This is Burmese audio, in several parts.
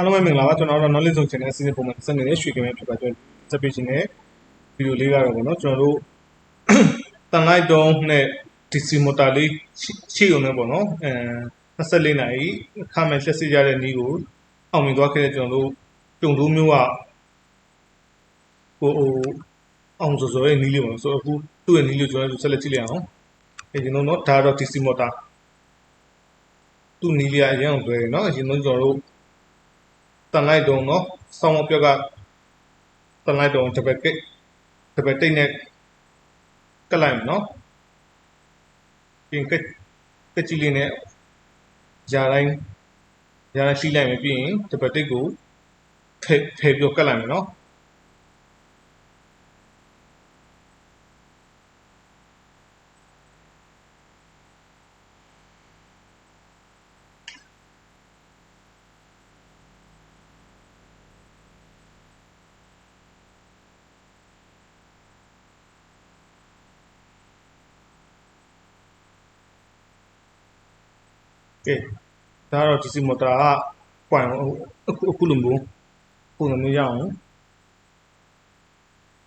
အားလုံးပဲမင်္ဂလာပါကျွန်တော်တို့ knowledge zone channel အစီအစဉ်ပုံမှန်ဆက်နေတဲ့ရွှေကမဲဖြစ်ပါကျွန်တော်စပီရှင်နဲ့ဗီဒီယိုလေးကတော့ပေါ့နော်ကျွန်တော်တို့တန်လိုက်တုံးနဲ့ DC motor လေးရှိုံနဲ့ပေါ့နော်အဲ24နာရီအခမဲ့လက်စီရတဲ့နီးကိုအောင်မြင်သွားခဲ့တဲ့ကျွန်တော်တို့တုံတိုးမျိုးကဟိုဟိုအောင်စောစောရဲ့နီးလေးပေါ့ဆိုတော့အခုသူ့ရဲ့နီးလေးကျွန်တော်တို့ဆက်လက်ကြည့်လိုက်အောင်အဲဒီတော့နော်ဒါတော့ DC motor သူ့နီးလေးအရင်အောင်တွေ့တယ်နော်အရင်ဆုံးကျွန်တော်တို့ တန်လိုက်တုံးနော်ဆောင်းမပြောက်ကတန်လိုက်တုံးတပတ်ကိတ်တပတ်တိတ်နဲ့ကလိုက်မယ်နော်ပြင်ကကကြည့်လေးနဲ့ຢာတိုင်းຢာတိုင်းရှိလိုက်မယ်ပြီးရင်တပတ်တိတ်ကိုဖယ်ဖယ်ပြီးကတ်လိုက်မယ်နော် ကဲဒါတော့ DC motor ကပွိုင်အခုအခုလိုမျိုးပုံစံမျိုးရအောင်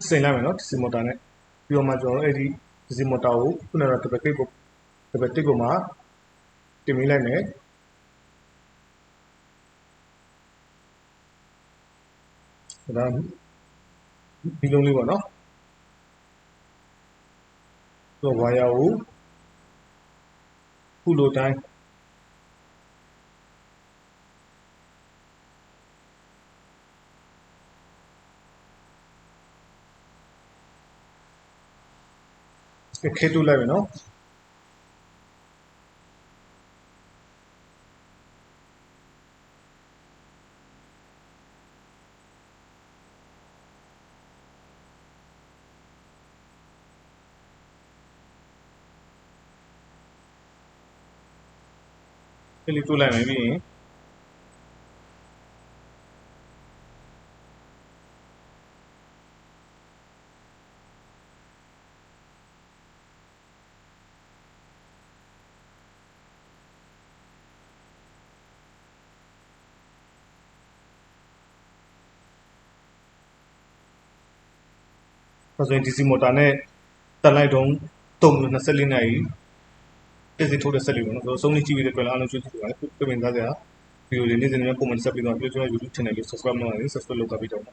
စင်လိုက်မယ်နော် DC motor နဲ့ပြီးတော့မှကျွန်တော်တို့အဲ့ဒီ DC motor ကိုခုနကတပတ်ကိတ်ကိုတပတ်တိတ်ကိုမှတင်မိလိုက်မယ်ဒါဒီလုံးလေးပေါ့နော်တော့ဝါယာကိုခုလိုတိုင်း ခဲတူးလိုက်မယ်နော်ကလေးတူးလိုက်မယ်ပြီးရင် ဒါဆိုရင် DC motor နဲ့တက်လိုက်တော့တုံ24နာရီတစ်စီထိုးတဲ့ဆက်လေးပေါ့နော်ဆိုတော့ဆုံးလေးကြည့်ပြီးတဲ့အတွက်အားလုံးကျေးဇူးတင်ပါတယ်ပြင်သားစရာဗီဒီယိုလေးနေ့စဉ်နဲ့ပုံမှန်ဆက်ပြီးတော့ပြောချင်တဲ့ YouTube channel လေး subscribe လုပ်ရရင် subscribe လုပ်ကြပြီးတော့